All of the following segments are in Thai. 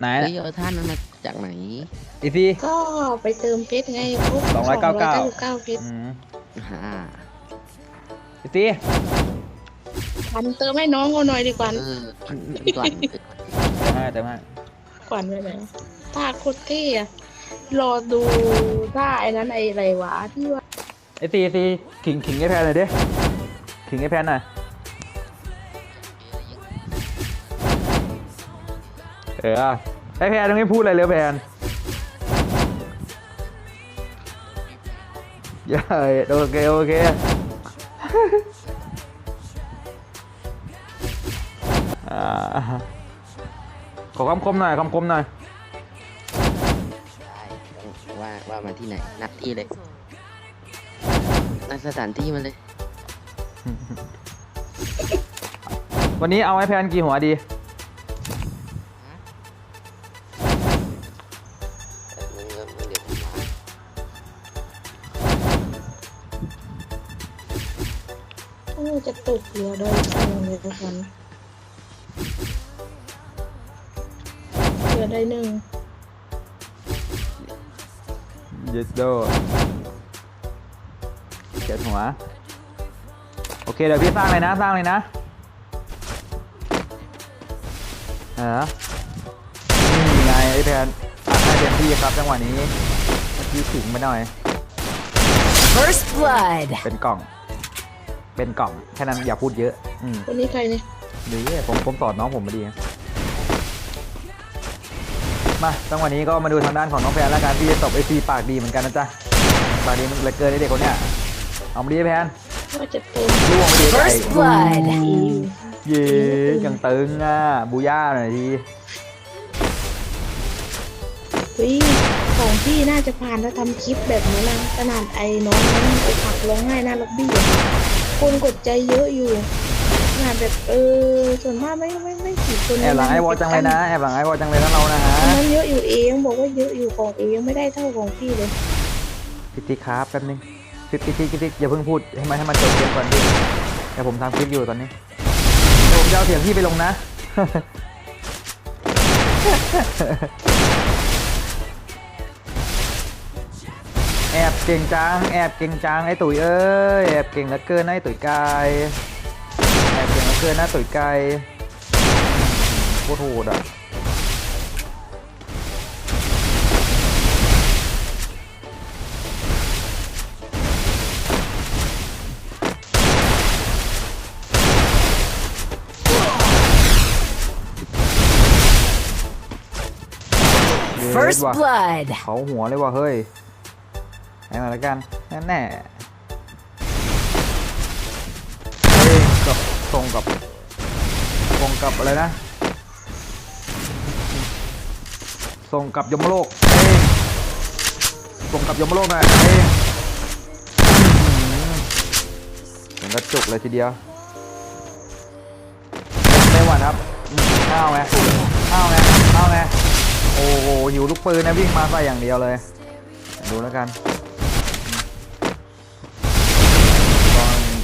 ไหนเฮ้ยเอาท่านนั้นมาจากไหนอีซีก็ไปเติมเพชรไงพวกสองร้อยเก้าเก้า เก้าเพชรอืมฮ่าอีซีพันเติมให้น้องเขาหน่อยดีกว่าเออก่อนเต็มให้เต็มให้ก่อนไปไหนท่าโคตรเท่อะรอดูท่าไอ้นั้นไอ้อะไรวะที่ว่าไอซีซีขิงขิงไอแพนหน่อยดิขิงไอแพนหน่อยเออ ไอแพนต้องไม่พูดอะไรเลยแพนเย้ยโอเคโอเคอ่าขอคำคมหน่อยคำคมหน่อยได้ต้องว่าว่ามาที่ไหน นัดที่เลย นัดสถานที่มาเลย วันนี้เอาไอแพนกี่หัวดี จะตกเรือได้จริงเลยทุกคนเรือได้หนึ่ง yes do เจ็ดหัว โอเค เดี๋ยวพี่สร้างเลยนะ สร้างเลยนะเออนี่ไงไอแพนตัดให้เต็มที่ครับจังหวะนี้เมื่อกี้ถึงไปหน่อย First blood. เป็นกล่อง เป็นกล่องแค่นั้นอย่าพูดเยอะอืมคนนี้ใครเนี่ยดีผมผมสอนน้องผมมาดีนะมาจังหวะนี้ก็มาดูทางด้านของน้องแพนแล้วกันที่จะตบไอซีปากดีเหมือนกันนะจ๊ะปากดีมันเหลือเกินไอเด็กคนเนี้ยเอามาดีไอ้แพนว่าจะเติมล่วงไปดีไอ้ First blood. เย้ยังตึงอะบูย่าหน่อยทีเฮ้ยของพี่น่าจะผ่านแล้วทำคลิปแบบนี้นะขนาดไอ้น้องนั้นไอ้ผักร้องไห้หน้าล็อบบี้อะ คนกดใจเยอะอยู่ขนาดแบบเออส่วนมากไม่ไม่ไม่กี่คนแอบหลังไอ้วอลจังเลยนะแอบหลังไอ้วอลจังเลยนะเรานะฮะอันนั้นเยอะอยู่เองบอกว่าเยอะอยู่ของเองไม่ได้เท่าของพี่เลยพิติครับแป๊บนึงพิติพิติพิติอย่าเพิ่งพูดให้มันให้มันจบเกมก่อนดิเดี๋ยวผมทำคลิปอยู่ตอนนี้เดี๋ยวผมจะเอาเสียงพี่ไปลงนะ แอบเก่งจัง แอบเก่งจังไอ้ตุ๋ยเอ้ย แอบเก่งเหลือเกินนะไอ้ตุ๋ยไก่แอบเก่งเหลือเกินนะตุ๋ยไก่โคตรโหดอะ First เย็ดว่ะ blood. เขาหัวเลยว่ะเฮ้ย ให้มาแล้วกันแน่แน่เฮ้ยกับตรงกับตรงกับอะไรนะส่งกับยมโลกเฮ้ส่งกับยมโลกน่อยเอื้อหือเหมือนกระจุกเลยทีเดียวไม่หวั่นครับข้าวไงข้าวไงข้าวไงโอ้โหหิวลูกปืนนะวิ่งมาใส่อย่างเดียวเลย ดูแล้วกัน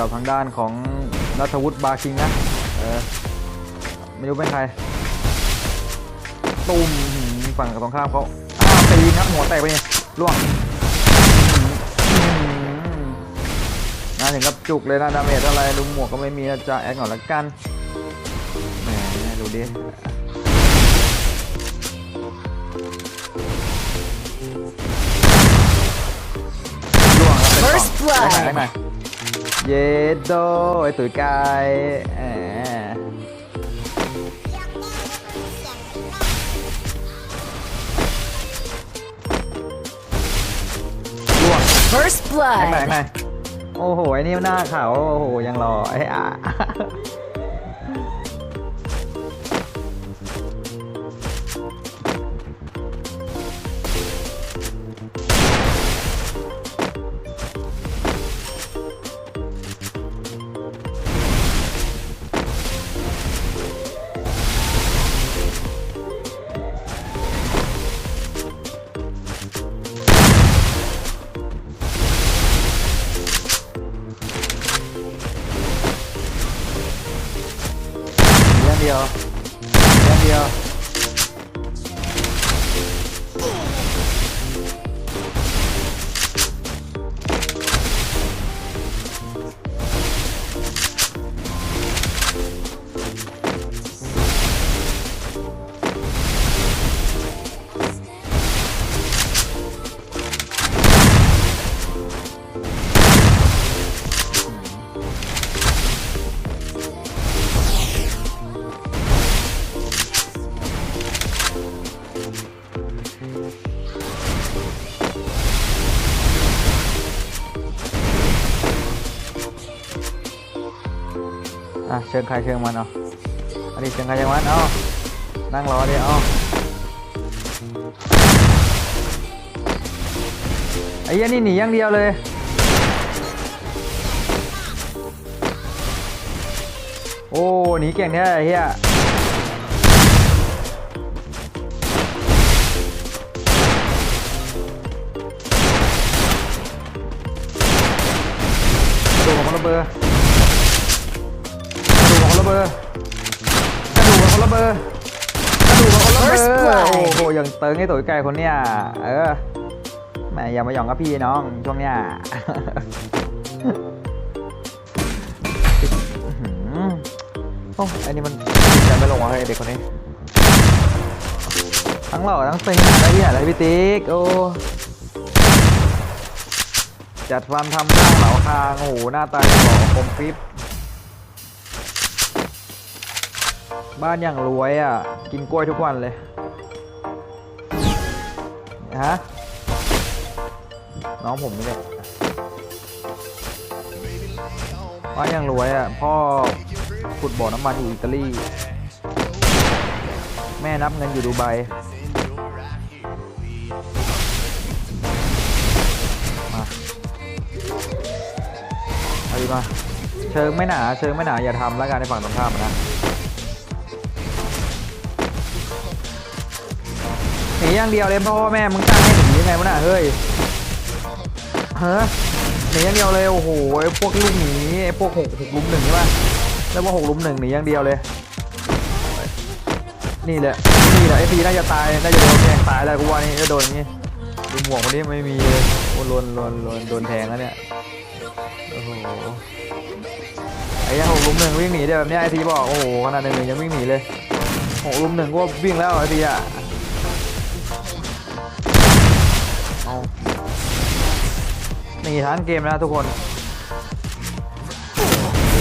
กับทางด้านของนัทวุฒิบาคิงนะเออไม่รู้เป็นใครตุ้มฝั่งกับตรงข้ามเขาอาตีครับหัวแตกไปเนี่ยล่วงอื้อหือมาถึงกับจุกเลยนะดาเมจอะไรลุงหมวกก็ไม่มีนะจ๊ะแอคก่อนละกันแหมดูดิล่วงครับเป็นกล่อง First blood ไหมได้ไหม เยโดไอตุ๋ยกายแหมล่วง First ได้ไหมได้ blood. ไหมโอ้โหไอ้นี่หน้าขาวโอ้โหยังรอไอ้อะ เดียวแค่เดียว อะเชิงใครเชิงมันเอาอันนี้เชิงใครเชิงมันเอานั่งรอดิเอาไอ้เหี้ยนี่หนีอย่างเดียวเลยโอ้หนีเก่งแท้ไอ้เฮียกระดูของคนละเบอร์กระดูกข องคนละเบอร์กระดูกของคนละเบอร์กระดูกของคนละเบอ First ร์ blood โอ้โหอย่างเติงไอ้ตุ๋ยไก่คนเนี้ยเออแหม่อย่ามาหยองกับพี่น้องช่วงเนี้ย อื้อหือโอ้อันนี้มันจะไม่ลงวะเฮ้ยเด็กคนนี้ ทั้งหล่อทั้งซิงอะไรที่อะไรพี่ติ๊กโอ้จัดฟันทำข้างเหลาคางโอ้โหหน้าตาหล่อคมกริบ บ้านอย่างรวยอะ กินกล้วยทุกวันเลยฮะน้องผมไม่ได้บ้านอย่างรวยอะ พ่อขุดบ่อน้ำมันอยู่อิตาลี แม่นับเงินอยู่ดูไบมาเอาดีมา เชิงไม่หนา เชิงไม่หนา อย่าทำแล้วกันในฝั่งตรงข้ามนะ หนีอย่างเดียวเลยพ่อแม่มึงจ้างให้หนียังไงวะน่ะเฮ้ยเฮ้ยหนีอย่างเดียวเลยโอ้โหไอ้พวกลูกหนีไอ้พวกหกหกลุมหนึ่งใช่ปะเรียกว่าหกลุมหนึ่งหนีอย่างเดียวเลย นี่แหละนี่แหละไอพีน่าจะตายน่าจะโดนแทงตายแล้วกูว่านี่จะโดนงี้ดูหมวกคนนี้ไม่มีเลยโอ้โดนโดนโดนโดนแทงแล้วเนี่ยโอ้โหไอ้ยังหกลุมหนึ่งวิ่งหนีได้แบบนี้ไอทีบอกโอ้โหขนาดหนึ่งหนึ่งยังวิ่งหนีเลยหกลุมหนึ่งก็วิ่งแล้วไอทีอะ เอาหนีทั้งเกมนะทุกคน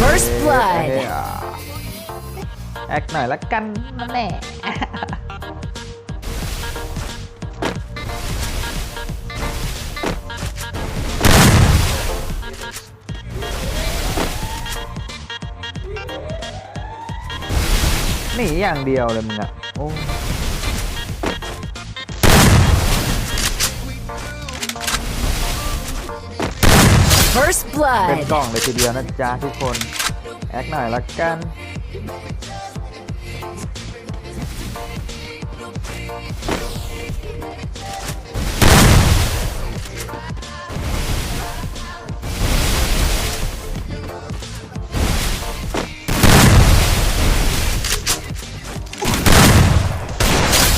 First โอ blood. เคอะแอคหน่อยละกันนั่นแหละหนีอย่างเดียวเลยมึงอะโอ้ First เป็น blood. กล่องเลยทีเดียวนะจ๊ะทุกคน แอคหน่อยละกัน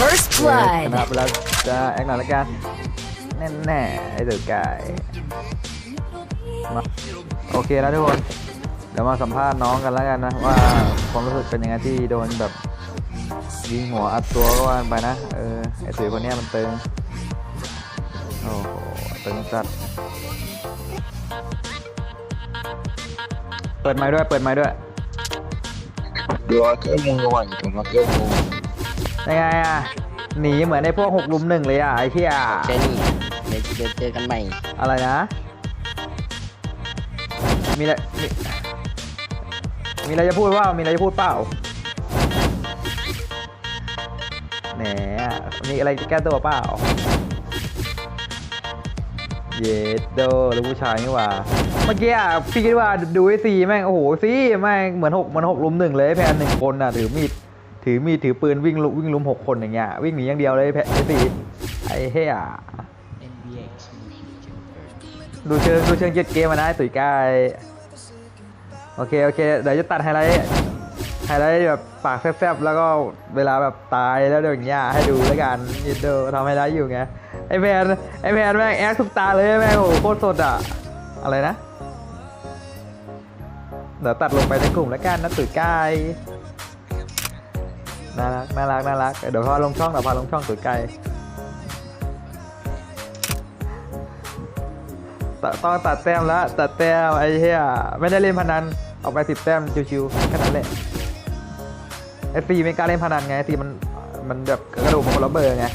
First ช blood. นะไปแล้วจะแอคหน่อยละกันแน่แน่ๆไอ้เดือกาย มาโอเคแล้วทุกคนเดี๋ยวมาสัมภาษณ์น้องกันแล้วกันนะว่าความรู้สึกเป็นยังไงที่โดนแบบยิงหัวอัดตัวก็ว่ากันไปนะเออไอ้ตุ๋ยคนเนี้ยมันตึงโอ้โหตึงจัดเปิดไม้ด้วยเปิดไม้ด้วย Dua ke mulu itu mah ke mulu. ยังไงอะหนีเหมือนไอ้พวกหกลุมหนึ่งเลยอะไอ้เที่ยเจอนี่เดี๋ยวเดี๋ยวเจอกันใหม่อะไรนะ มีอะไรมีมีอะไรจะพูดว่ามีอะไรจะพูดเปล่าแหมมีอะไรจะแก้ตัวเปล่าเยดโดหรือผู้ชายนี่ว่า เมื่อกี้อะพี่คิดว่าดูไอซีแม่งโอ้โหซีแม่งเหมือนหกเหมือนหกลุมหนึ่งเลยแพนหนึ่งคนอะถือมีดถือมีดถือปืนวิ่งลุวิ่งลุมหกคนอย่างเงี้ยวิ่งหนีอย่างเดียวเลยแพนไอซีไอ้เฮียดูเชิงดูเชิงเจ็ดเกมมานะไอตุ๋ยกาย โอเค โอเค เดี๋ยวจะตัดไฮไลท์ไฮไลท์แบบปากแฟบๆแล้วก็เวลาแบบตายแล้วเดี๋ยวอย่างเงี้ยให้ดูแล้วกันยินดูทำไฮไลท์อยู่ไงไอแพนไอแพนแม่งแอคทุกตาเลยแม่งโอ้โหโคตรสดอะอะไรนะเดี๋ยวตัดลงไปในกลุ่มแล้วกันนะตุ๋ยกายน่ารักน่ารักน่ารักเดี๋ยวพาลงช่องเดี๋ยวพาลงช่องตุ๋ยกายตต้องตัดแต้มแล้วตัดแต้มไอ้เหี้ยไม่ได้เล่นพนัน ออกไปสิบแต้มชิวๆแค่นั้นแหละไอ้ซีไม่กล้าเล่นพนันไงไอซีมันมันแบบกระดูกมันคนละเบอร์ไง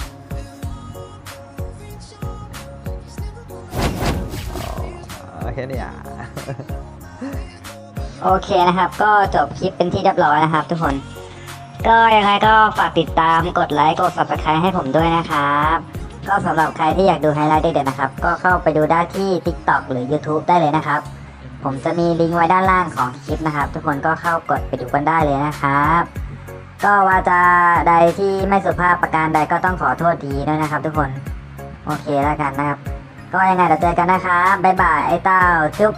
อ๋อแค่เนี้อะโอเคนะครับ ก็จบคลิปเป็นที่เรียบร้อยนะครับ ทุกคน ก็ยังไงก็ฝากติดตามกดไลค์กด subscribe ให้ผมด้วยนะครับ ก็สำหรับใครที่อยากดูไฮไลท์เด็ดๆนะครับ ก็เข้าไปดูได้ที่ TikTok หรือ YouTube ได้เลยนะครับ ผมจะมีลิงก์ไว้ด้านล่างของคลิปนะครับ ทุกคนก็เข้ากดไปดูกันได้เลยนะครับ ก็ว่าจะใดที่ไม่สุภาพประการใดก็ต้องขอโทษดีด้วยนะครับ ทุกคนโอเคแล้วกันนะครับ ก็ยังไงเดี๋ยวเจอกันนะครับบ๊ายบายไอ้เต้าจุ๊บ